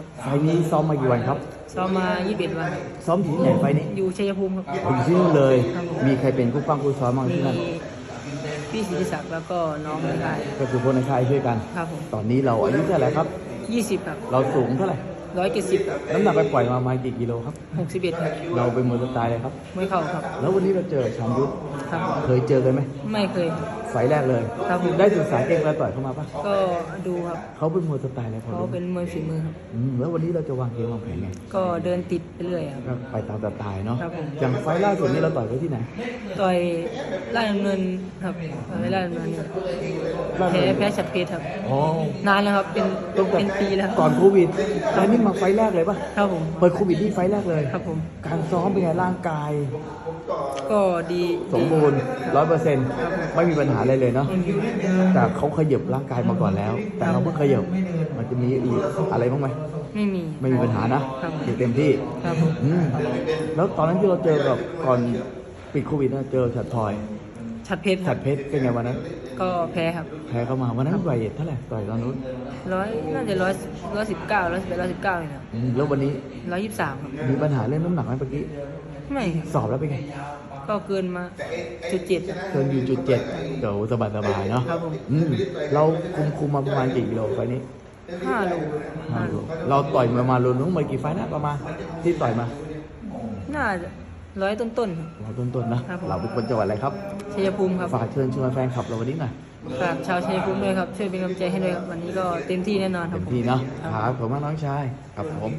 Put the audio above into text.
ครับ ไฟล์นี้ซ้อมมากี่วันครับ ซ้อมมา 21 วันครับซ้อมที่ไหนไฟล์นี้อยู่ชัยภูมิครับ ผมที่นู่นเลยครับผมมีใครเป็นผู้ฟังผู้ซ้อมบ้างมีที่นั่นพี่ศิริศักดิ์แล้วก็น้องในค่ายก็คือคนในค่ายช่วยกัน ครับผมตอนนี้เราอายุเท่าไหร่ครับ 20 ครับ เราสูงเท่าไหร่ 170ครับน้ำหนักไปปล่อยมาประมาณกี่กิโลครับ61ครับเราเป็นมวยสไตล์เลยครับไม่เข้าครับ แล้ววันนี้เราเจอชานยุทธครับผมเคยเจอกันไหมไม่เคยครับ ไฟล์แรกเลยครับผม ได้ศึกษาเกมการต่อยเข้ามาปะก็ดูครับเขาเป็นมวยสไตล์อะไรพอเขารู้เป็นมวยฝีมือครับ อืมแล้ววันนี้เราจะวางเกมวางแผนไงก็เดินติดไปเรื่อยครับ ก็ไปตามสไตล์เนาะครับผม อย่างไฟล์ล่าสุดนี้เราต่อยไว้ที่ไหนต่อยล่าชดำเนินครับต่อยล่าชดำเนินครับแพ้แพ้ฉัดเพชรครับ อ๋อนานแล้วครับเป็นตั้งแต่เป็นปีแล้วครับก่อนโควิดแล้วนี่มาไฟล์แรกเลยปะครับผมเปิดโควิดที่ไฟล์แรกเลยครับผมการซ้อมเป็นไงร่างกาย ก็ดีสมบูรณ์ร้อยเปอร์เซ็นต์ไม่มีปัญหาอะไรเลยเนาะไม่มีแต่เขาขยับร่างกายมาก่อนแล้ว แต่เราเพิ่งขยับมันจะมีอีกอะไรบ้างไหมไม่มีไม่มีปัญหานะครับเต็มที่ครับผมอืมแล้วตอนนั้นที่เราเจอกับก่อนปิดโควิดนะเจอฉัดทอย ชัดเพชรคฉัรับดเพชรเป็นไงวันนั้นก็แพ้ครับแพ้เข้ามาวันนั้นไหวเท่าไหร่ต่อยตอนนู้นร้อยน่าจะร้อยร้อยสิบเก้าร้อยสิบแปดร้อยสิบเก้าเลยนะอืมแล้ววันนี้ร้อยยี่สิบสามครับมีปัญหาเรื่องน้ำหนักไหมเมื่อกี้ไม่ครับสอบแล้วเป็นไงก็เกินมาจุดเจ็ดเกินอยู่จุดเจ็ดเดี๋ยวสบายสบายๆเนาะครับผมอืมเราคุมคุมมาประมาณกี่กิโลไฟล์นี้ห้าโลห้าห้าโลโลเราต่อยมามาลุ้นทั้งหมดกี่ไฟล์นะประมาณที่ต่อยมาน่าจะ ร้อยต้นๆครับเราต้นๆนะครับผม เราเป็นคนจังหวัดอะไรครับชัยภูมิครับ ฝากเชิญชวนแฟนคลับเราวันนี้หน่อยฝากชาวชัยภูมิด้วยครับ ช่วยเป็นกำลังใจให้ด้วยครับ วันนี้ก็เต็มที่แน่นอนครัเต็บมผม ที่เนาะครับผมมากน้องชายครับผม